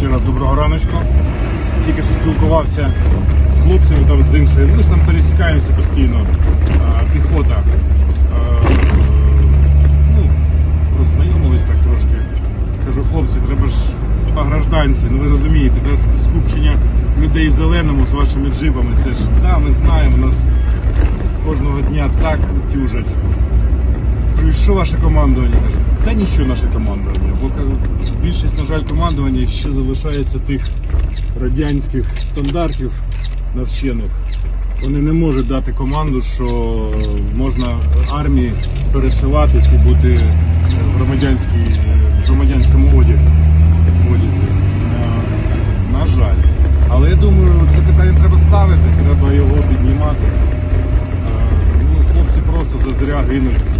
ще раз доброго раночку. Тільки що спілкувався з хлопцями там з іншої. Ми ж там пересікаємося постійно. Піхота. Ну, роззнайомились так трошки. Кажу, хлопці, треба ж по гражданці, ну ви розумієте, де скупчення людей в зеленому з вашими джипами. Це ж да, ми знаємо, нас кожного дня так тюжать. Кажу, «І що ваше командування? Каже, та нічого наше командування. Бо більшість, на жаль, командування ще залишається тих радянських стандартів навчених. Вони не можуть дати команду, що можна армії пересилатись і бути в громадянському одязі. На жаль. Але я думаю, це питання треба ставити, треба його піднімати. Е, ну, Хлопці просто зазря гинуть.